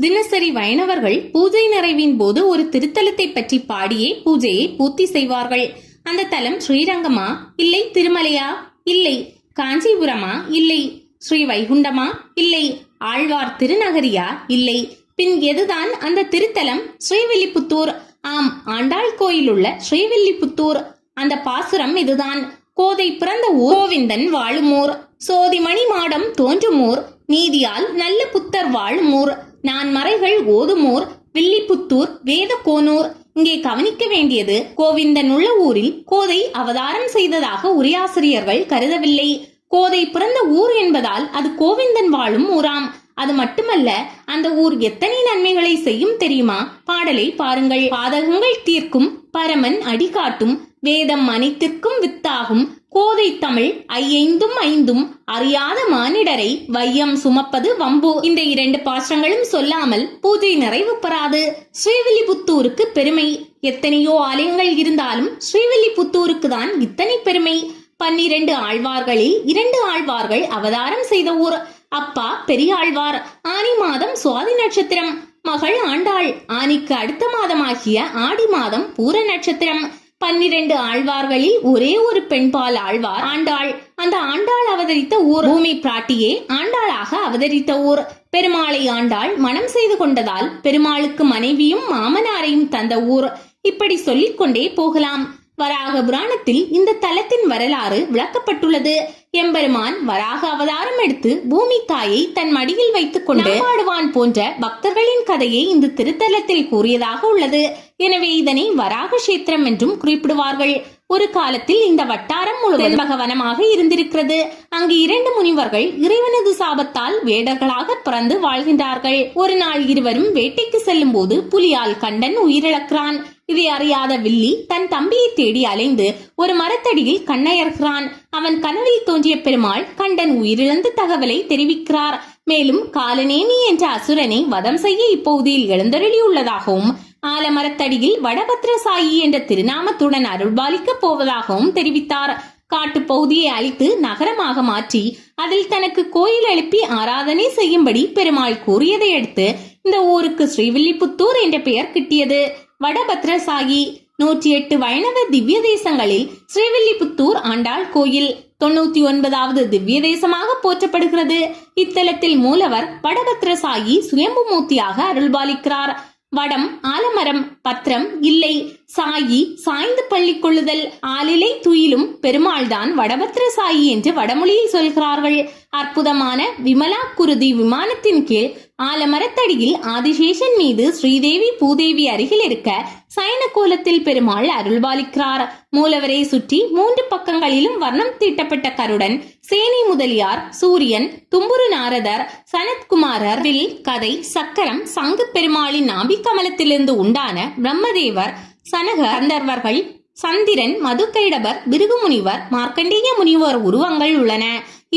தினசரி வைணவர்கள் பூஜை நிறைவின் போது ஒரு திருத்தலத்தை பற்றி பாடியே பூஜையை பூர்த்தி செய்வார்கள். அந்த தலம் ஸ்ரீரங்கமா? இல்லை. திருமலையா? இல்லை. காஞ்சிபுரமா? இல்லை. ஸ்ரீ வைகுண்டமா இல்லை. ஆழ்வார் திருநகரியா? இல்லை. பின் எதுதான் அந்த திருத்தலம்? ஸ்ரீவில்லிபுத்தூர். ஆம் ஆண்டாள் கோயில் உள்ள ஸ்ரீவில்லிபுத்தூர். அந்த பாசுரம் இதுதான். கோதை பிறந்த கோவிந்தன் வாழுமூர். சோதிமணி மாடம் தோன்றுமூர். நீதியால் நல்ல புத்தர் வாழுமூர். நான் மறைகள் ஓதுமூர் வில்லிபுத்தூர் வேத கோனூர் இங்கே கவனிக்க வேண்டியது கோவிந்தன் உள்ள ஊரில் கோதை அவதாரம் செய்ததாக உரையாசிரியர்கள் கருதவில்லை. கோதை பிறந்த ஊர் என்பதால் அது கோவிந்தன் வாழும் ஊராம். அது மட்டுமல்ல அந்த ஊர் எத்தனை நன்மைகளை செய்யும் தெரியுமா? பாடலை பாருங்கள். பாதகங்கள் தீர்க்கும் பரமன் அடிகாட்டும் வேதம் அனைத்திற்கும் வித்தாகும் கோதை தமிழ் ஐயைந்தும் ஐந்தும் அறியாத மானிடரை வையம் சுமப்பது வம்பு. இந்த இரண்டு பாசங்களும் சொல்லாமல் பூஜை நிறைவு பெறாது. ஸ்ரீவில்லிபுத்தூருக்கு பெருமை. எத்தனையோ ஆலயங்கள் இருந்தாலும் ஸ்ரீவில்லிபுத்தூருக்கு தான் இத்தனை பெருமை. பன்னிரண்டு ஆழ்வார்களில் இரண்டு ஆழ்வார்கள் அவதாரம் செய்த ஊர். அப்பா பெரியாழ்வார். ஆனி மாதம் சுவாதி நட்சத்திரம். மகள் ஆண்டாள். ஆனிக்கு அடுத்த மாதமாகிய ஆடி மாதம் பூர நட்சத்திரம். பன்னிரண்டு ஆழ்வார்களில் ஒரே ஒரு பெண்பால் ஆழ்வார். ஆண்டாள் அந்த ஆண்டாள் அவதரித்த ஊர் பூமி பிராட்டியே ஆண்டாளாக அவதரித்த ஊர். பெருமாளை ஆண்டாள் மனம் செய்து கொண்டதால் பெருமாளுக்கு மனைவியும் மாமனாரையும் தந்த ஊர். இப்படி சொல்லிக் கொண்டே போகலாம். வராக புராணத்தில் இந்த தலத்தின் வரலாறு விளக்கப்பட்டுள்ளது. எம்பெருமான் வராக அவதாரம் எடுத்து பூமி தாயை தன் மடியில் வைத்துக் கொண்டு ஆடுவான் போன்ற பக்தர்களின் கதையை இந்த திருத்தலத்தில் கூறியதாக உள்ளது. எனவே இதனை வராக கஷேத்திரம் என்றும் குறிப்பிடுவார்கள். ஒரு காலத்தில் இந்த வட்டாரம் முழுவதும் பகவனமாக இருந்திருக்கிறது. அங்கு இரண்டு முனிவர்கள் இறைவனது சாபத்தால் வேடர்களாக பிறந்து வாழ்கின்றார்கள். ஒரு நாள் இருவரும் வேட்டைக்கு செல்லும் போது புலியால் கண்டன் உயிரிழக்கிறான். இதை அறியாத வில்லி தன் தம்பியை தேடி அலைந்து ஒரு மரத்தடியில் கண்ணயர்கிறான். அவன் கனவில் தோன்றிய பெருமாள் கண்டன் உயிரிழந்த தகவலை தெரிவிக்கிறார். மேலும் காலநேமி என்ற அசுரனை வதம் செய்ய இப்பகுதியில் எழுந்தருளியுள்ளதாகவும் ஆலமரத்தடியில் வடபத்ரசாயி என்ற திருநாமத்துடன் அருள்பாலிக்கப் போவதாகவும் தெரிவித்தார். காட்டுப் பகுதியை அழித்து நகரமாக மாற்றி அதில் தனக்கு கோயில் எழுப்பி ஆராதனை செய்யும்படி பெருமாள் கூறியதை அடுத்து இந்த ஊருக்கு ஸ்ரீவில்லிபுத்தூர் என்ற பெயர் கிட்டியது. வடபத்ரசாயி நூற்றி எட்டு வைணவ திவ்ய தேசங்களில் ஸ்ரீவில்லிபுத்தூர் ஆண்டாள் கோயில். தொண்ணூத்தி ஒன்பதாவது திவ்ய தேசமாக போற்றப்படுகிறது. இத்தலத்தில் மூலவர் வடபத்ரசாயி சுயம்பு மூர்த்தியாக அருள்பாலிக்கிறார். வடம் ஆலமரம் பத்திரம் இல்லை சாயி சாய்ந்து பள்ளி கொள்ளுதல் ஆலிலை துயிலும் பெருமாள்தான் வடபத்திர சாயி என்று வடமொழியில் சொல்கிறார்கள். அற்புதமான விமலா குருதி விமானத்தின் கீழ் ஆலமரத்தடியில் ஆதிசேஷன் மீது ஸ்ரீதேவி பூதேவி அருகில் இருக்க சயன கோலத்தில் பெருமாள் அருள்பாலிக்கிறார் மூலவரை சுற்றி மூன்று பக்கங்களிலும் வர்ணம் தீட்டப்பட்ட கருடன் சேனி முதலியார் சூரியன் தும்புரு நாரதர் சனத்குமாரர் வில் கதை சக்கரம் சங்கு பெருமாளின் அபிகமலத்திலிருந்து உண்டான பிரம்மதேவர் சனக கந்தர்வர்கள் சந்திரன் மதுக்கைடபர் பிருகுமுனிவர் மார்க்கண்டேய முனிவர் உருவங்கள் உள்ளன.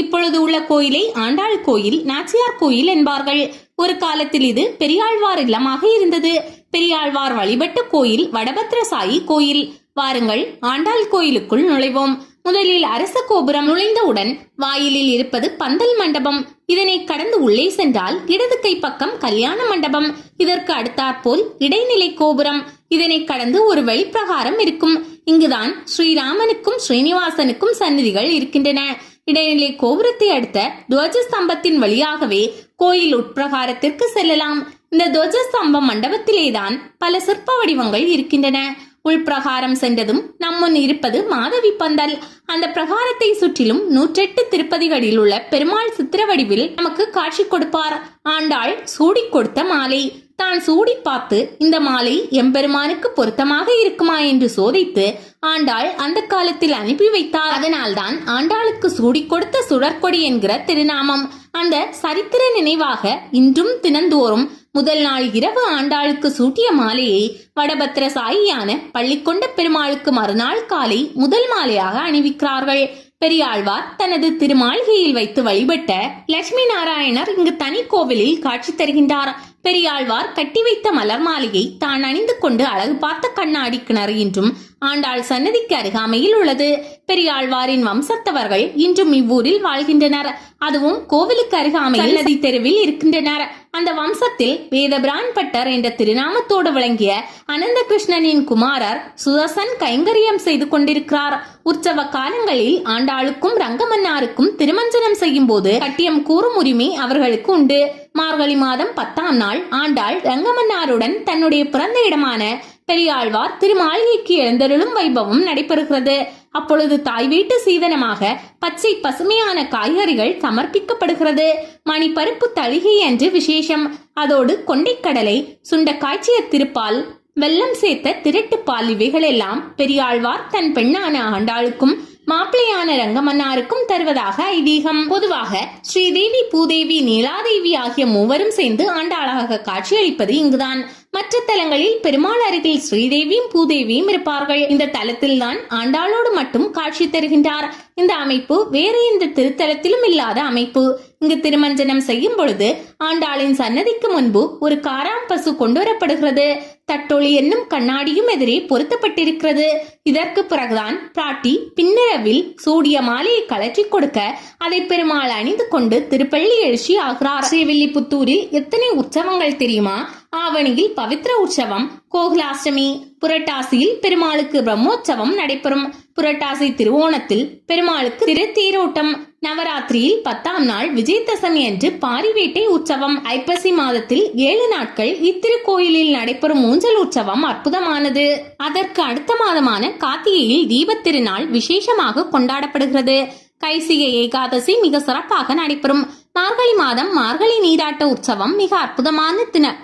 இப்பொழுது உள்ள கோயிலை ஆண்டாள் கோயில் நாச்சியார் கோயில் என்பார்கள். ஒரு காலத்தில் இது பெரியாழ்வார் இல்லமாக இருந்தது. பெரியாழ்வார் வழிபட்டு கோயில் வடபத்ரசாயி கோயில். வாருங்கள் ஆண்டாள் கோயிலுக்குள் நுழைவோம். முதலில் அரச கோபுரம் நுழைந்தவுடன் வாயிலில் இருப்பது பந்தல் மண்டபம். இதனை கடந்து உள்ளே சென்றால் இடது கை பக்கம் கல்யாண மண்டபம். இதற்கு அடுத்தாற்போல் இடைநிலை கோபுரம். இதனை கடந்து ஒரு வெளிப்பிரகாரம் இருக்கும். இங்குதான் ஸ்ரீராமனுக்கும் ஸ்ரீனிவாசனுக்கும் சந்நிதிகள் இருக்கின்றன. இடைநிலை கோபுரத்தை அடுத்த துவஜஸ்தம்பத்தின் வழியாகவே கோயில் உட்பிரகாரத்திற்கு செல்லலாம். இந்த துவஜஸ்தம்பம் மண்டபத்திலேதான் பல சிற்ப வடிவங்கள் இருக்கின்றன. உள்பிரகாரம் சென்றதும் நம்முன் இருப்பது மாதவி பந்தல். அந்த பிரகாரத்தை சுற்றிலும் நூற்றெட்டு திருப்பதிகளில் உள்ள பெருமாள் சித்திர வடிவில் நமக்கு காட்சி கொடுப்பார். ஆண்டாள் சூடிக் கொடுத்த மாலை. தான் சூடி பார்த்து இந்த மாலை எம்பெருமானுக்கு பொருத்தமாக இருக்குமா? என்று சோதித்து ஆண்டாள் அந்த காலத்தில் அனுப்பி வைத்தார். அதனால்தான் ஆண்டாளுக்கு சூடிக் கொடுத்த சுடற்கொடி என்கிற திருநாமம். அந்த சரித்திர நினைவாக இன்றும் தினந்தோறும் முதல் நாள் இரவு ஆண்டாளுக்கு சூட்டிய மாலையை வடபத்திர சாயியான பள்ளிக்கொண்ட பெருமாளுக்கு மறுநாள் காலை முதல் மாலையாக அணிவிக்கிறார்கள். பெரியாழ்வார் தனது திருமாளிகையில் வைத்து வழிபட்ட லட்சுமி நாராயணர் இங்கு தனி கோவிலில் காட்சி தருகின்றார். பெரியாழ்வார் கட்டி வைத்த மலர் மாலையை தான் அணிந்து கொண்டு அழகு பார்த்த கண்ணாடி கிணறு என்றும் ஆண்டாள் சன்னதிக்கு அருகாமையில் உள்ளது. பெரியாழ்வாரின் வம்சத்தவர்கள் இன்றும் இவ்வூரில் வாழ்கின்றனர். அதுவும் கோவிலுக்கு அருகாமையில் நதி தெருவில் இருக்கின்றனர். அந்த வம்சத்தில் வேதபிரான்பட்டர் என்ற திருநாமத்தோடு விளங்கிய அனந்த கிருஷ்ணனின் குமாரர் சுதர்சன் கைங்கரியம் செய்து கொண்டிருக்கிறார். உற்சவ காலங்களில் ஆண்டாளுக்கும் ரங்கமன்னாருக்கும் திருமஞ்சனம் செய்யும் போது கட்டியம் கூறும் உரிமை அவர்களுக்கு உண்டு. மார்கழி மாதம் பத்தாம் நாள் ஆண்டாள் ரங்கமன்னாருடன் தன்னுடைய பிறந்த இடமான பெரியாழ்வார் திருமாளிகைக்கு எழுந்தருளும் வைபவம் நடைபெறுகிறது. அப்பொழுது தாய் வீட்டு சீதனமாக பச்சை பசுமையான காய்கறிகள் சமர்ப்பிக்கப்படுகிறது. மணிப்பருப்பு தளிகை என்று விசேஷம். அதோடு கொண்டைக்கடலை சுண்ட காய்ச்சிய திருப்பால் வெல்லம் சேர்த்த திரட்டுப்பால் இவைகளெல்லாம் பெரியாழ்வார் தன் பெண்ணான ஆண்டாளுக்கும் மாப்பிள்ளையான ரங்கமன்னாருக்கும் தருவதாக ஐதீகம். பொதுவாக ஸ்ரீதேவி பூதேவி நீலாதேவி ஆகிய மூவரும் சேர்ந்து ஆண்டாளாக காட்சியளிப்பது இங்குதான். மற்ற தலங்களில் பெருமாள் அருகில் ஸ்ரீதேவியும் பூதேவியும் இருப்பார்கள். இந்த தலத்தில் தான் ஆண்டாளோடு மட்டும் காட்சி தருகின்றார். இந்த அமைப்பு வேறு எந்த திருத்தலத்திலும் இல்லாத அமைப்பு. இங்கு திருமஞ்சனம் செய்யும் பொழுது ஆண்டாளின் சன்னதிக்கு முன்பு ஒரு காராம் பசு கொண்டுவரப்படுகிறது. தட்டொளி என்னும் கண்ணாடியும் எதிரே பொருத்தப்பட்டிருக்கிறது. இதற்கு பிறகுதான் பிராட்டி பின்னரவில் சூடிய மாலையை கலற்றி கொடுக்க அதை பெருமாள் அணிந்து கொண்டு திருப்பள்ளி எழுச்சி ஆகிறார். ஸ்ரீவில்லிபுத்தூரில் எத்தனை உற்சவங்கள் தெரியுமா? ஆவணியில் பவித்ர உற்சவம் கோகுலாஷ்டமி புரட்டாசியில் பெருமாளுக்கு பிரம்மோற்சவம் நடைபெறும். புரட்டாசி திருவோணத்தில் பெருமாளுக்கு திருத்தீரோட்டம் நவராத்திரியில் பத்தாம் நாள் விஜயதசமி என்று பாரிவேட்டை உற்சவம் உற்சவம் ஐப்பசி மாதத்தில் ஏழு நாட்கள் இத்திருக்கோயிலில் நடைபெறும் ஊஞ்சல் உற்சவம் அற்புதமானது. அதற்கு அடுத்த மாதமான கார்த்திகையில் தீபத் திருநாள் விசேஷமாக கொண்டாடப்படுகிறது. கைசிக ஏகாதசி மிக சிறப்பாக நடைபெறும். மார்கழி மாதம் மார்கழி நீராட்ட உற்சவம் மிக அற்புதமான தின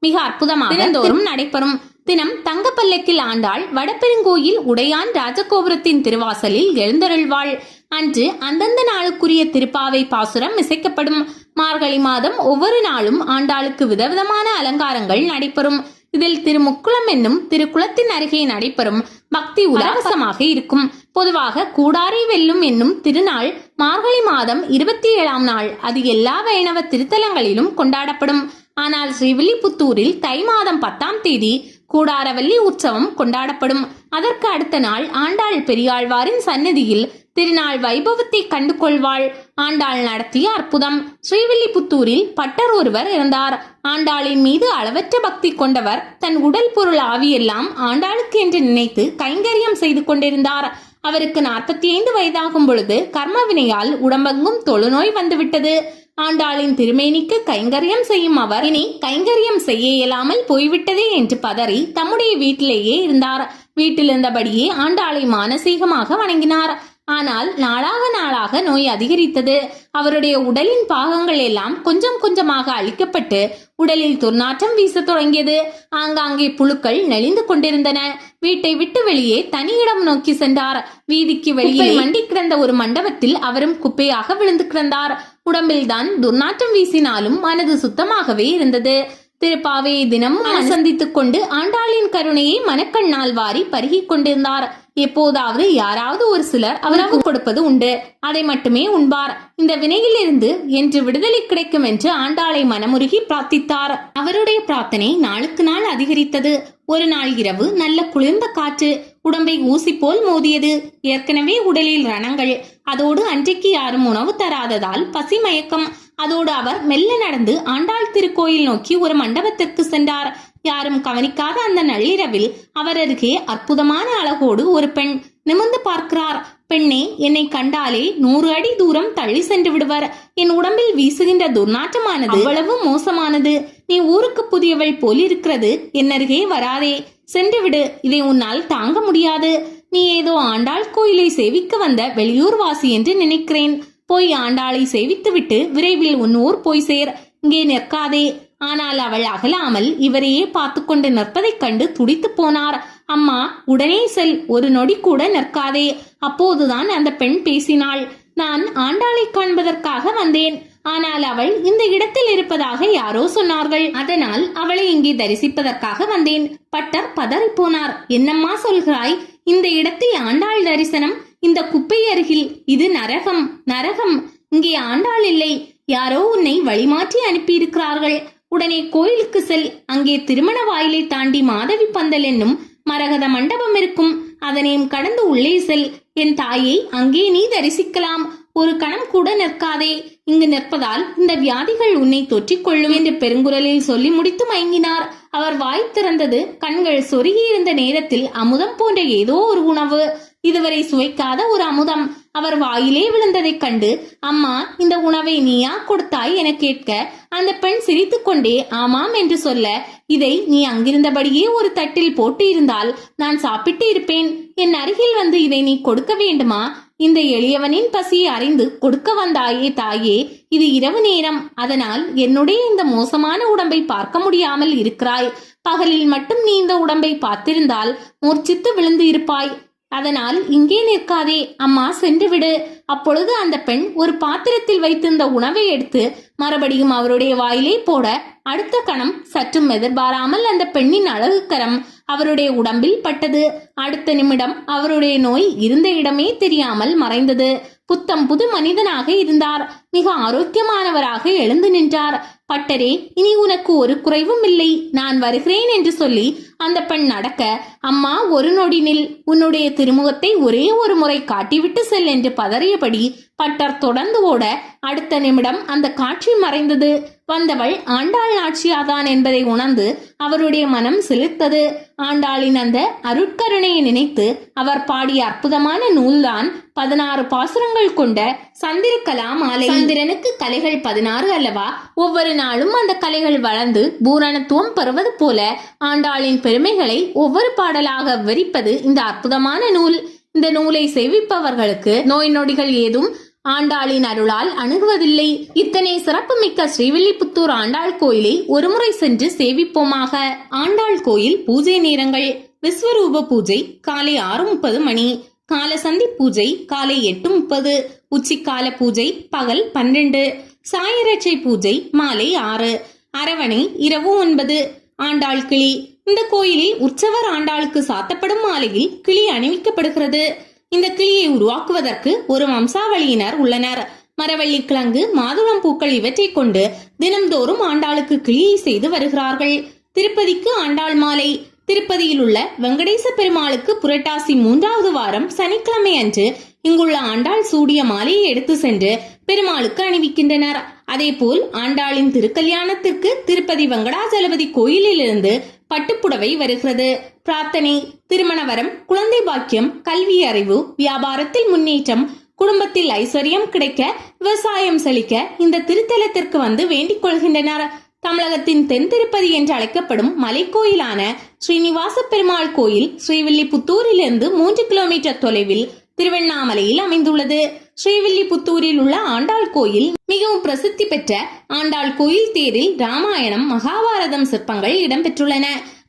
மிக அற்புதமாக தினந்தோறும் நடைபெறும். தினம் தங்கப்பல்லக்கில் ஆண்டாள் வடபெருங்கோயில் உடையான் ராஜகோபுரத்தின் திருவாசலில் எழுந்தருள்வாள். அன்று அந்தந்த நாளுக்குரிய திருப்பாவை பாசுரம் இசைக்கப்படும். மார்கழி மாதம் ஒவ்வொரு நாளும் ஆண்டாளுக்கு விதவிதமான அலங்காரங்கள் நடைபெறும். இதில் திருமுக்குளம் என்னும் திருக்குளத்தின் அருகே நடைபெறும். பக்தி உலகசமாக இருக்கும். பொதுவாக கூடாரை வெல்லும் என்னும் திருநாள் மார்கழி மாதம் இருபத்தி ஏழாம் நாள். அது எல்லா வைணவ திருத்தலங்களிலும் கொண்டாடப்படும். ஆனால் ஸ்ரீவில்லிபுத்தூரில் தை மாதம் பத்தாம் தேதி கூடாரவல்லி உற்சவம் கொண்டாடப்படும். அதற்கு அடுத்த நாள் ஆண்டாள் பெரியாழ்வாரின் சன்னதியில் திருநாள் வைபவத்தை கண்டு கொள்வாள் ஆண்டாள் நடத்திய அற்புதம். ஸ்ரீவில்லிபுத்தூரில் பட்டர் ஒருவர் இருந்தார் ஆண்டாளின் மீது அளவற்ற பக்தி கொண்டவர் தன் உடல் பொருள் ஆவியெல்லாம் ஆண்டாளுக்கு என்று நினைத்து கைங்கரியம் செய்து கொண்டிருந்தார். அவருக்கு நாற்பத்தி ஐந்து வயதாகும் பொழுது கர்மவினையால் உடம்பெங்கும் தொழுநோய் வந்துவிட்டது. ஆண்டாளின் திருமேனிக்கு கைங்கரியம் செய்யும் அவர் இனி கைங்கரியம் செய்ய இயலாமல் போய்விட்டதே என்று பதறி தம்முடைய வீட்டிலேயே இருந்தார். வீட்டில் இருந்தபடியே ஆண்டாளை மானசீகமாக வணங்கினார். ஆனால் நாளாக நாளாக நோய் அதிகரித்தது. அவருடைய உடலின் பாகங்கள் எல்லாம் கொஞ்சம் கொஞ்சமாக அழிக்கப்பட்டு உடலில் துர்நாற்றம் வீசத் தொடங்கியது. ஆங்காங்கே புழுக்கள் நெளிந்து கொண்டிருந்தன. வீட்டை விட்டு வெளியே தனியிடம் நோக்கி சென்றார். வீதிக்கு வெளியே மண்டி கிடந்த ஒரு மண்டபத்தில் அவரும் குப்பையாக விழுந்து கிடந்தார். உடம்பில்தான் துர்நாற்றம் வீசினாலும் மனது சுத்தமாகவே இருந்தது. திருப்பாவையை தினமும் சந்தித்துக் கொண்டு ஆண்டாளின் கருணையை மனக்கண்ணால் வாரி பருகிக் கொண்டிருந்தார். எப்போதாவது யாராவது ஒரு சிலர் அவருக்கு கொடுப்பது உண்டு. அதை மட்டுமே உண்பார். இந்த வினையிலிருந்து என்று விடுதலை கிடைக்கும் என்று ஆண்டாளை மனமுருகி பிரார்த்தித்தார். அவருடைய பிரார்த்தனை நாளுக்கு நாள் அதிகரித்தது. ஒரு நாள் இரவு நல்ல குளிர்ந்த காற்று உடம்பை ஊசி போல் மோதியது. ஏற்கனவே உடலில் ரணங்கள். அதோடு அன்றைக்கு யாரும் உணவு தராததால் பசி மயக்கம். அதோடு அவர் மெல்ல நடந்து ஆண்டாள் திருக்கோயில் நோக்கி ஒரு மண்டபத்திற்கு சென்றார். யாரும் கவனிக்காத அந்த நள்ளிரவில் அவர் அருகே அற்புதமான அழகோடு ஒரு பெண் நிமிர்ந்து பார்க்கிறார். பெண்ணே என்னை கண்டாலே நூறு அடி தூரம் தள்ளி சென்று விடுவர். என் உடம்பில் வீசுகின்ற துர்நாற்றமானது அவ்வளவு மோசமானது. நீ ஊருக்கு புதியவள் போல் இருக்கிறது. என்னருகே வராதே. சென்று விடு. இதை உன்னால் தாங்க முடியாது. நீ ஏதோ ஆண்டாள் கோயிலை சேவிக்க வந்த வெளியூர் வாசி என்று நினைக்கிறேன். போய் ஆண்டாளை சேவித்துவிட்டு விரைவில் உன் ஊர் போய் சேர். இங்கே நிற்காதே. ஆனால் அவள் அகலாமல் இவரையே பார்த்து கொண்டு நிற்பதைக் கண்டு துடித்து போனார். அம்மா உடனே செல். ஒரு நொடி கூட நிற்காதே. அப்போதுதான் அந்த பெண் பேசினாள். நான் ஆண்டாளை காண்பதற்காக வந்தேன். ஆனால் அவள் இந்த இடத்தில் இருப்பதாக யாரோ சொன்னார்கள். அதனால் அவளை இங்கே தரிசிப்பதற்காக வந்தேன். பட்டர் பதறி போனார். என்னம்மா சொல்கிறாய்? இந்த இடத்தில் ஆண்டாள் தரிசனம் இந்த குப்பை அருகில் இது நரகம் நரகம் இங்கே ஆண்டாள் இல்லை. யாரோ உன்னை வழிமாற்றி அனுப்பியிருக்கிறார்கள். உடனே கோயிலுக்கு செல். அங்கே திருமண வாயிலை தாண்டி மாதவி பந்தல் என்னும் மரகத மண்டபம் இருக்கும். அதனையும் கடந்து உள்ளே செல். என் தாயை அங்கே நீ தரிசிக்கலாம். ஒரு கணம் கூட நிற்காதே. இங்கு நிற்பதால் இந்த வியாதிகள் உன்னை தொற்றிக் கொள்ளும் என்று பெருங்குரலில் சொல்லி முடித்து மயங்கினார். அவர் வாய் திறந்தது கண்கள் சொருகியிருந்த நேரத்தில் அமுதம் போன்ற ஏதோ ஒரு உணவு. இதுவரை சுவைக்காத ஒரு அமுதம். அவர் வாயிலே விழுந்ததைக் கண்டு அம்மா இந்த உணவை நீயா கொடுத்தாய்? என கேட்க அந்த பெண் சிரித்துக்கொண்டே ஆமாம் என்று சொல்ல இதை நீ அங்கிருந்தபடியே ஒரு தட்டில் போட்டு இருந்தால் நான் சாப்பிட்டு இருப்பேன். என் அருகில் வந்து இதை நீ கொடுக்க வேண்டுமா? இந்த எளியவனின் பசியை அறிந்து கொடுக்க வந்தாயே தாயே இது இரவு நேரம். அதனால் என்னுடைய இந்த மோசமான உடம்பை பார்க்க முடியாமல் இருக்கிறாய். பகலில் மட்டும் நீ இந்த உடம்பை பார்த்திருந்தால் மூர்ச்சித்து விழுந்து இருப்பாய். அதனால் இங்கே நிற்காதே. அம்மா சென்று விடு அப்பொழுது அந்த பெண் ஒரு பாத்திரத்தில் வைத்திருந்த உணவை எடுத்து மறுபடியும் அவருடைய வாயிலே போட அடுத்த கணம் சற்றும் எதிர்பாராமல் அந்த பெண்ணின் அழகுக்கரம் அவருடைய உடம்பில் பட்டது. அடுத்த நிமிடம் அவருடைய நோய் இருந்த இடமே தெரியாமல் மறைந்தது. புத்தம் புது மனிதனாக இருந்தார். மிக ஆரோக்கியமானவராக எழுந்து நின்றார். பட்டரே இனி உனக்கு ஒரு குறைவும் இல்லை. நான் வருகிறேன் என்று சொல்லி அந்த பெண் நடக்க அம்மா ஒரு நொடி நில். உன்னுடைய திருமுகத்தை ஒரே ஒரு முறை காட்டிவிட்டு செல் என்று பதறியபடி பட்டர் தொடர்ந்து ஓட அடுத்த நிமிடம் அந்த காட்சி மறைந்தது. வந்தவள் ஆண்டாள் நாச்சியாதான் என்பதை உணர்ந்து அவருடைய மனம் சிலிர்த்தது. ஆண்டாளின் அந்த அருட்கருணையை நினைத்து அவர் பாடிய அற்புதமான நூல்தான் பதினாறு பாசுரங்கள் கொண்ட சந்திரகலா மாலை சந்திரனுக்கு கலைகள் பதினாறு அல்லவா? ஒவ்வொரு நாளும் அந்த கலைகள் வளர்ந்து பூரணத்துவம் பெறுவது போல ஆண்டாளின் பெருமைகளை ஒவ்வொரு கடலாக வெறிப்பது இந்த அற்புதமான நூல். இந்த நூலை சேவிப்பவர்களுக்கு நோய் நொடிகள் ஏதும் ஆண்டாளின் அருளால் அணுகுவதில்லை. இத்தனை சிறப்புமிக்க ஸ்ரீவில்லிபுத்தூர் ஆண்டாள் கோயிலை ஒருமுறை சென்று சேவிப்போமாக. ஆண்டாள் கோயில் பூஜை நேரங்கள். விஸ்வரூப பூஜை காலை ஆறு முப்பது மணி காலசந்தி பூஜை காலை எட்டு முப்பது உச்சிக்கால பூஜை பகல் பன்னிரண்டு. சாயரட்சை பூஜை மாலை ஆறு. அரவணை இரவு ஒன்பது. ஆண்டாள் கிளி இந்த கோயிலில் உற்சவர் ஆண்டாளுக்கு சாத்தப்படும் மாலையில் கிளி அணிவிக்கப்படுகிறது. இந்த கிளியை உருவாக்குவதற்கு ஒரு வம்சாவளியினர் உள்ளனர். மரவள்ளி கிழங்கு மாதுளம் பூக்கள் இவற்றைக் கொண்டு தினம்தோறும் ஆண்டாளுக்கு கிளியை செய்து வருகிறார்கள். திருப்பதிக்கு ஆண்டாள் மாலை. திருப்பதியில் உள்ள வெங்கடேச பெருமாளுக்கு புரட்டாசி மூன்றாவது வாரம் சனிக்கிழமை அன்று இங்குள்ள ஆண்டாள் சூடிய மாலையை எடுத்து சென்று பெருமாளுக்கு அணிவிக்கின்றனர். அதேபோல் ஆண்டாளின் திருக்கல்யாணத்திற்கு திருப்பதி வெங்கடாஜலபதி கோயிலிலிருந்து பட்டுப்புடவை வருகிறது. பிரார்த்தனை திருமண வரம் குழந்தை பாக்கியம் கல்வி அறிவு வியாபாரத்தில் முன்னேற்றம் குடும்பத்தில் ஐஸ்வர்யம் கிடைக்க விவசாயம் செழிக்க இந்த திருத்தலத்திற்கு வந்து வேண்டிக் கொள்கின்றனர். தமிழகத்தின் தென் திருப்பதி என்று அழைக்கப்படும் மலைக்கோயிலான ஸ்ரீனிவாச பெருமாள் கோயில் ஸ்ரீவில்லிபுத்தூரிலிருந்து மூன்று கிலோமீட்டர் தொலைவில் திருவண்ணாமலையில் அமைந்துள்ளது. ஸ்ரீவில்லிபுத்தூரில் உள்ள ஆண்டாள் கோயில் மிகவும் பிரசித்தி பெற்ற ஆண்டாள் கோயில் தேரில் ராமாயணம் மகாபாரதம் சிற்பங்கள் இடம்பெற்றுள்ளன.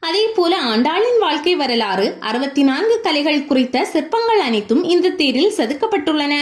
அதே போல ஆண்டாளின் வாழ்க்கை வரலாறு அறுபத்தி நான்கு கலைகள் குறித்த சிற்பங்கள் அனைத்தும் இந்த தேரில் செதுக்கப்பட்டுள்ளன.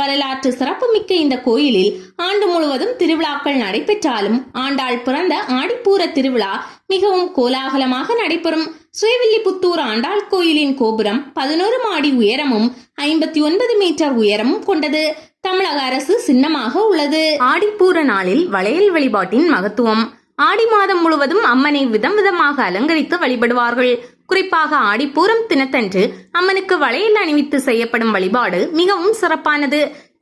வரலாற்று சிறப்புமிக்க இந்த கோயிலில் ஆண்டு முழுவதும் திருவிழாக்கள் நடைபெற்றாலும் ஆண்டாள் பிறந்த ஆடிப்பூர திருவிழா மிகவும் கோலாகலமாக நடைபெறும். ஸ்ரீவில்லிபுத்தூர் ஆண்டாள் கோயிலின் கோபுரம் பதினோரு மாடி உயரமும் ஐம்பத்தி ஒன்பது மீட்டர் உயரமும் கொண்டது. தமிழக அரசு சின்னமாக உள்ளது. ஆடிப்பூர நாளில் வளையல் வழிபாட்டின் மகத்துவம். ஆடி மாதம் முழுவதும் அம்மனை விதம் விதமாக அலங்கரித்து வழிபடுவார்கள். குறிப்பாக ஆடிப்பூரம் தினத்தன்று அம்மனுக்கு வளையல் அணிவித்து செய்யப்படும் வழிபாடு மிகவும் சிறப்பானது.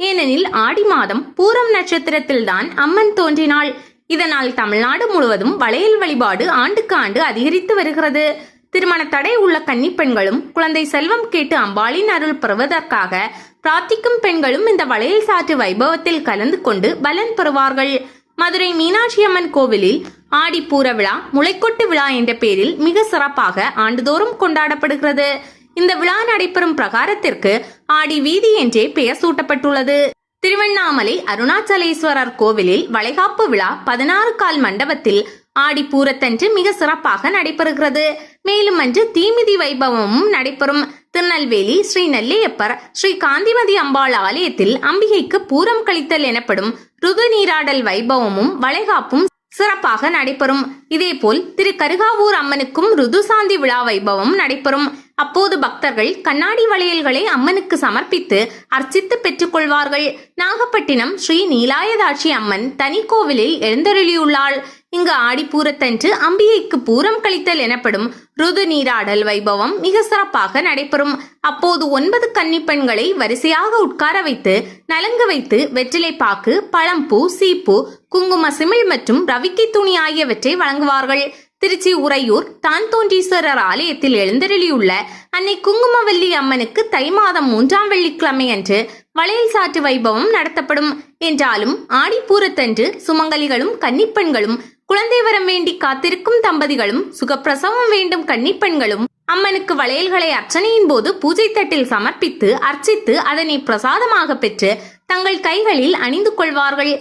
ஏனெனில் ஆடி மாதம் பூரம் நட்சத்திரத்தில்தான் அம்மன் தோன்றினாள். இதனால் தமிழ்நாடு முழுவதும் வளையல் வழிபாடு ஆண்டுக்கு ஆண்டு அதிகரித்து வருகிறது. திருமண தடை உள்ள கன்னிப்பெண்களும் குழந்தை செல்வம் கேட்டு அம்பாளின் அருள் பெறுவதற்காக பிரார்த்திக்கும் பெண்களும் இந்த வளையல் சாற்று வைபவத்தில் கலந்து கொண்டு பலன் பெறுவார்கள். மதுரை மீனாட்சி அம்மன் கோவிலில் ஆடிப்பூர விழா முளைக்கொட்டு விழா என்ற பெயரில் மிக சிறப்பாக ஆண்டுதோறும் கொண்டாடப்படுகிறது. இந்த விழா நடைபெறும் பிரகாரத்திற்கு ஆடி வீதி என்றே பெயர் சூட்டப்பட்டுள்ளது. திருவண்ணாமலை அருணாச்சலேஸ்வரர் கோவிலில் வளைகாப்பு விழா பதினாறு கால் மண்டபத்தில் ஆடிப்பூரத்தன்று மிக சிறப்பாக நடைபெறுகிறது. மேலும் அன்று தீமிதி வைபவமும் நடைபெறும். திருநெல்வேலி ஸ்ரீ நெல்லையப்பர் ஸ்ரீ காந்திமதி அம்பாள் ஆலயத்தில் அம்பிகைக்கு பூரம் கழித்தல் எனப்படும் ருது நீராடல் வைபவமும் வளைகாப்பும் சிறப்பாக நடைபெறும். இதேபோல் திரு கருகாவூர் அம்மனுக்கும் ருதுசாந்தி விழா வைபவம் நடைபெறும். அப்போது பக்தர்கள் கண்ணாடி வளையல்களை அம்மனுக்கு சமர்ப்பித்து அர்ச்சித்து பெற்றுக்கொள்வார்கள். நாகப்பட்டினம் ஸ்ரீ நீலாயதாட்சி அம்மன் தனி கோவிலில் எழுந்தருளியுள்ளாள். இங்கு ஆடிப்பூரத்தன்று அம்பிகைக்கு பூரம் கழித்தல் எனப்படும் ருது நீராடல் வைபவம் மிக சிறப்பாக நடைபெறும். அப்போது ஒன்பது கன்னிப்பெண்களை வரிசையாக உட்கார வைத்து நலங்கு வைத்து வெற்றிலை பாக்கு பழம்பூ சீப்பூ குங்கும சிமிழ் மற்றும் ரவிக்கை துணி ஆகியவற்றை வழங்குவார்கள். திருச்சி உறையூர் தான் தோன்றீஸ்வரர் ஆலயத்தில் எழுந்தருளியுள்ள அன்னை குங்குமவல்லி அம்மனுக்கு தை மாதம் மூன்றாம் வெள்ளிக்கிழமை அன்று வளையல் சாற்று வைபவம் நடத்தப்படும். என்றாலும் ஆடிப்பூரத்தன்று சுமங்கலிகளும் கன்னிப்பெண்களும் குழந்தை வரம் வேண்டி காத்திருக்கும் தம்பதிகளும் சுகப்பிரசவம் வேண்டும் கன்னிப்பெண்களும் அம்மனுக்கு வளையல்களை அர்ச்சனையின் போது பூஜை தட்டில் சமர்ப்பித்து அர்ச்சித்து அதனை பிரசாதமாக பெற்று தங்கள் கைகளில் அணிந்து கொள்வார்கள்.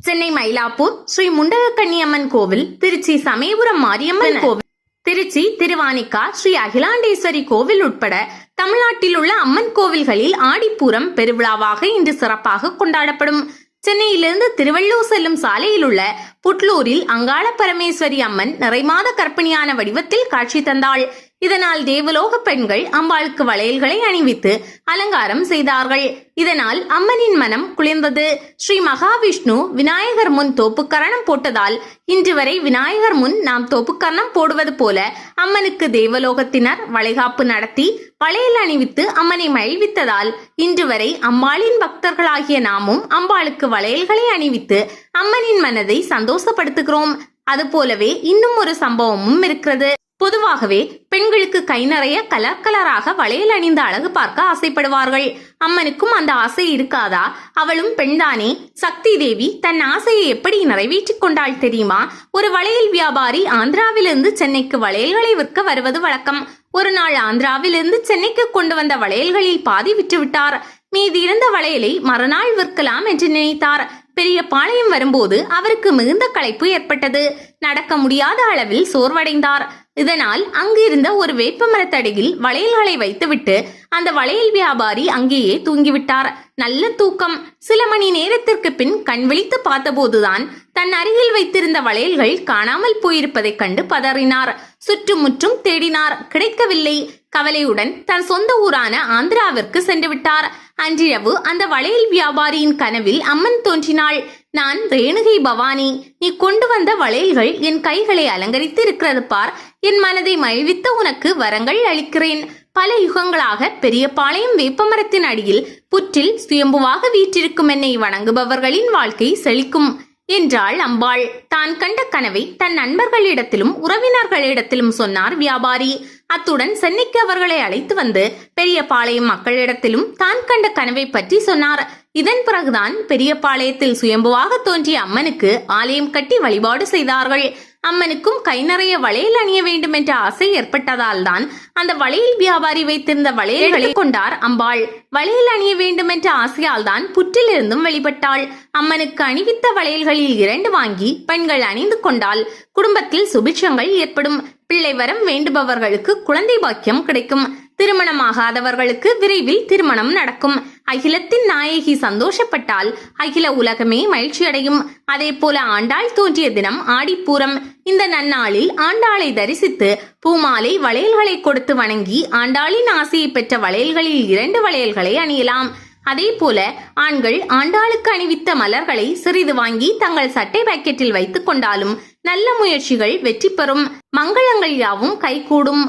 சென்னை மயிலாப்பூர் ஸ்ரீ முண்டகக்கன்னியம்மன் கோவில் திருச்சி சமயபுரம் மாரியம்மன் கோவில் திருச்சி திருவானிக்கா ஸ்ரீ அகிலாண்டேஸ்வரி கோவில் உட்பட தமிழ்நாட்டில் உள்ள அம்மன் கோவில்களில் ஆடிப்பூரம் பெருவிழாவாக இன்று சிறப்பாக கொண்டாடப்படும். சென்னையிலிருந்து திருவள்ளூர் செல்லும் சாலையில் உள்ள புட்லூரில் அங்காள பரமேஸ்வரி அம்மன் நிறைமாத கற்பிணியான வடிவத்தில் காட்சி தந்தாள். இதனால் தேவலோக பெண்கள் அம்பாளுக்கு வளையல்களை அணிவித்து அலங்காரம் செய்தார்கள். இதனால் அம்மனின் மனம் குளிர்ந்தது. ஸ்ரீ மகாவிஷ்ணு விநாயகர் முன் தோப்புக்கரணம் போட்டதால் இன்று வரை விநாயகர் முன் நாம் தோப்புக்கரணம் போடுவது போல அம்மனுக்கு தேவலோகத்தினர் வளைகாப்பு நடத்தி வளையல் அணிவித்து அம்மனை மகிழ்வித்ததால் இன்று வரை அம்பாளின் பக்தர்களாகிய நாமும் அம்பாளுக்கு வளையல்களை அணிவித்து அம்மனின் மனதை சந்தோஷப்படுத்துகிறோம். அது போலவே இன்னும் ஒரு சம்பவமும் இருக்கிறது. பொதுவாகவே பெண்களுக்கு கை நிறைய கலர் கலராக வளையல் அணிந்த அழகு பார்க்க ஆசைப்படுவார்கள். அம்மனுக்கும் அந்த ஆசை இருக்காதா? அவளும் பெண்தானே? சக்தி தேவி தன் ஆசையை எப்படி நிறைவேற்றிக் கொண்டாள் தெரியுமா? ஒரு வளையல் வியாபாரி ஆந்திராவிலிருந்து சென்னைக்கு வளையல்களை விற்க வருவது வழக்கம். ஒரு நாள் ஆந்திராவிலிருந்து சென்னைக்கு கொண்டு வந்த வளையல்களில் பாதி விட்டுவிட்டார் மீதி இருந்த வளையலை மறுநாள் விற்கலாம் என்று நினைத்தார். பெரிய பாளையம் வரும்போது அவருக்கு மிகுந்த களைப்பு ஏற்பட்டது. நடக்க முடியாத அளவில் சோர்வடைந்தார். இதனால் அங்கிருந்த ஒரு வேப்ப மரத்தடியில் வளையல்களை வைத்துவிட்டு அந்த வளையல் வியாபாரி அங்கேயே தூங்கிவிட்டார். நல்ல தூக்கம். சில மணி நேரத்திற்கு பின் கண் விழித்து பார்த்தபோதுதான் தன் அருகில் வைத்திருந்த வளையல்கள் காணாமல் போயிருப்பதைக் கண்டு பதறினார். சுற்றுமுற்றும் தேடினார். கிடைக்கவில்லை. கவலையுடன் தன் சொந்த ஊரான ஆந்திராவிற்கு சென்று விட்டார் அன்றிரவு அந்த வளையல் வியாபாரியின் கனவில் அம்மன் தோன்றினாள். நான் ரேணுகை பவானி. நீ கொண்டு வந்த வளையல்கள் என் கைகளை அலங்கரித்து இருக்கிறது பார். என் மனதை மகிழ்வித்த உனக்கு வரங்கள் அளிக்கிறேன். பல யுகங்களாக பெரிய பாளையம் வேப்பமரத்தின் அடியில் புற்றில் சுயம்புவாக வீற்றிருக்கும் என்னை வணங்குபவர்களின் வாழ்க்கை செழிக்கும். என்றாள் அம்பாள். தான் கண்ட கனவை தன் நண்பர்களிடத்திலும் உறவினர்களிடத்திலும் சொன்னார் வியாபாரி. அத்துடன் சென்னைக்கு அவர்களை அழைத்து வந்து பெரிய பாளையம் மக்களிடத்திலும் தான் கண்ட கனவை பற்றி சொன்னார். இதன் பிறகுதான் பெரிய பாளையத்தில் சுயம்புவாக தோன்றிய அம்மனுக்கு ஆலயம் கட்டி வழிபாடு செய்தார்கள். அம்மனுக்கும் கை நிறைய வளையல் அணிய வேண்டும் என்ற ஆசை ஏற்பட்டதால் தான் அந்த வளையல் வியாபாரி வைத்திருந்த வளையல்களை கொண்டார் அம்பாள். வளையல் அணிய வேண்டும் என்ற ஆசையால் தான் புற்றிலிருந்தும் வெளிப்பட்டாள். அம்மனுக்கு அணிவித்த வளையல்களில் இரண்டு வாங்கி பெண்கள் அணிந்து கொண்டால் குடும்பத்தில் சுபிட்சங்கள் ஏற்படும். பிள்ளை வரம் வேண்டுபவர்களுக்கு குழந்தை பாக்கியம் கிடைக்கும். திருமணமாகாதவர்களுக்கு விரைவில் திருமணம் நடக்கும். அகிலத்தின் நாயகி சந்தோஷப்பட்டால் அகில உலகமே மகிழ்ச்சியடையும். அதே போல ஆண்டாள் தோன்றிய தினம் ஆடிப்பூரம். இந்த நன்னாளில் ஆண்டாளை தரிசித்து பூமாலை வளையல்களை கொடுத்து வணங்கி ஆண்டாளின் ஆசையை பெற்ற வளையல்களில் இரண்டு வளையல்களை அணியலாம். அதே போல ஆண்கள் ஆண்டாளுக்கு அணிவித்த மலர்களை சிறிது வாங்கி தங்கள் சட்டை பாக்கெட்டில் வைத்துக் கொண்டாலும் நல்ல முயற்சிகள் வெற்றி பெறும். மங்களங்கள் யாவும் கைகூடும்.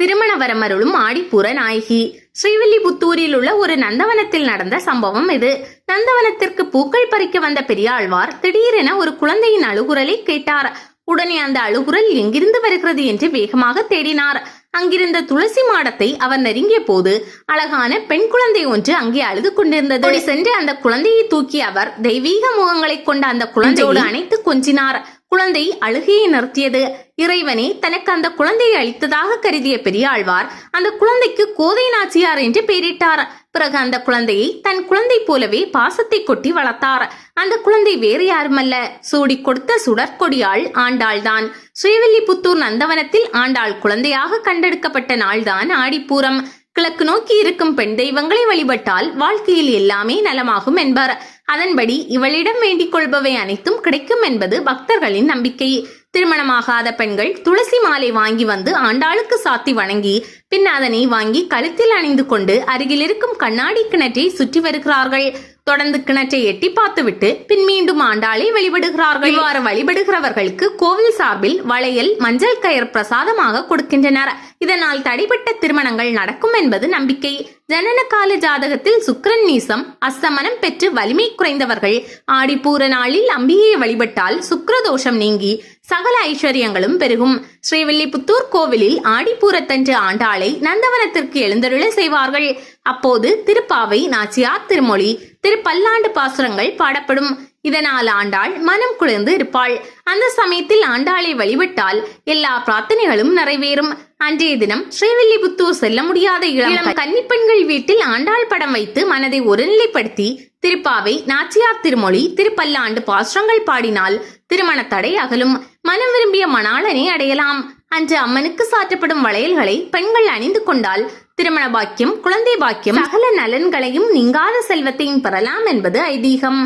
திருமண வரமருளும் ஆடிப்பூர நாயகி. ஸ்ரீவில்லிபுத்தூரில் உள்ள ஒரு நந்தவனத்தில் நடந்த சம்பவம் இது. நந்தவனத்திற்கு பூக்கள் பறிக்க வந்த பெரியாழ்வார் திடீரென ஒரு குழந்தையின் அழுகுரலை கேட்டார். உடனே அந்த அழுகுரல் எங்கிருந்து வருகிறது என்று வேகமாக தேடினார். அங்கிருந்த துளசி மாடத்தை அவர் நெருங்கிய போது அழகான பெண் குழந்தை ஒன்று அங்கே அழுது கொண்டிருந்தது. சென்று அந்த குழந்தையை தூக்கி அவர் தெய்வீக முகங்களை கொண்ட அந்த குழந்தையோடு அணைத்து கொஞ்சினார். குழந்தை அழுகையை நிறுத்தியது. இறைவனே தனக்கு அந்த குழந்தையை அளித்ததாக கருதிய பெரியாழ்வார் அந்த குழந்தைக்கு கோதை நாச்சியார் என்று பெயரிட்டார். பிறகு அந்த குழந்தையை தன் குழந்தை போலவே பாசத்தை கொட்டி வளர்த்தார். அந்த குழந்தை வேறு யாருமல்ல. சூடி கொடுத்த சுடற்கொடியாள் ஆண்டாள்தான். ஸ்ரீவில்லிபுத்தூர் நந்தவனத்தில் ஆண்டாள் குழந்தையாக கண்டெடுக்கப்பட்ட நாள்தான் ஆடிப்பூரம். கிழக்கு நோக்கி இருக்கும் பெண் தெய்வங்களை வழிபட்டால் வாழ்க்கையில் எல்லாமே நலமாகும் என்பார். அதன்படி இவளிடம் வேண்டிக் கொள்பவை அனைத்தும் கிடைக்கும் என்பது பக்தர்களின் நம்பிக்கை. திருமணமாகாத பெண்கள் துளசி மாலை வாங்கி வந்து ஆண்டாளுக்கு சாத்தி வணங்கி பின் அதனை வாங்கி கழுத்தில் அணிந்து கொண்டு அருகில் இருக்கும் கண்ணாடி கிணற்றை சுற்றி வருகிறார்கள். தொடர்ந்து கிணற்றை எட்டி பார்த்துவிட்டு பின் மீண்டும் ஆண்டாளை வழிபடுகிறார்கள் இவ்வாறு வழிபடுகிறவர்களுக்கு கோவில் சார்பில் வளையல் மஞ்சள் கயிறு பிரசாதமாக கொடுக்கின்றனர். இதனால் தடைபட்ட திருமணங்கள் நடக்கும் என்பது நம்பிக்கை. ஜனனகால ஜாதகத்தில் சுக்கரன் நீசம் அஸ்தமனம் பெற்று வலிமை குறைந்தவர்கள். ஆடிப்பூர நாளில் அம்பிகையை வழிபட்டால் சுக்கரதோஷம் நீங்கி சகல ஐஸ்வர்யங்களும் பெருகும். ஸ்ரீவில்லிபுத்தூர் கோவிலில் ஆடிப்பூரத்தன்று ஆண்டாளை நந்தவனத்திற்கு எழுந்தருள செய்வார்கள். அப்போது திருப்பாவை நாச்சியார் திருமொழி திருப்பல்லாண்டு பாசுரங்கள் பாடப்படும். இதனால் ஆண்டாள் மனம் குளிர்ந்து இருப்பாள். அந்த சமயத்தில் ஆண்டாளை வழிபட்டால் எல்லா பிரார்த்தனைகளும் நிறைவேறும். அன்றைய தினம் ஸ்ரீவில்லிபுத்தூர் செல்ல முடியாத இளம் கன்னிப்பெண்கள் வீட்டில் ஆண்டாள் படம் வைத்து மனதை ஒருநிலைப்படுத்தி திருப்பாவை நாச்சியார் திருமொழி திருப்பல்லாண்டு பாசுரங்கள் பாடினால் திருமண தடை அகலும். மனம் விரும்பிய மணாளனை அடையலாம். அன்று அம்மனுக்கு சாற்றப்படும் வளையல்களை பெண்கள் அணிந்து கொண்டால் திருமண பாக்கியம் குழந்தை பாக்கியம் சகல நலன்களையும் நீங்காத செல்வத்தையும் பெறலாம் என்பது ஐதீகம்.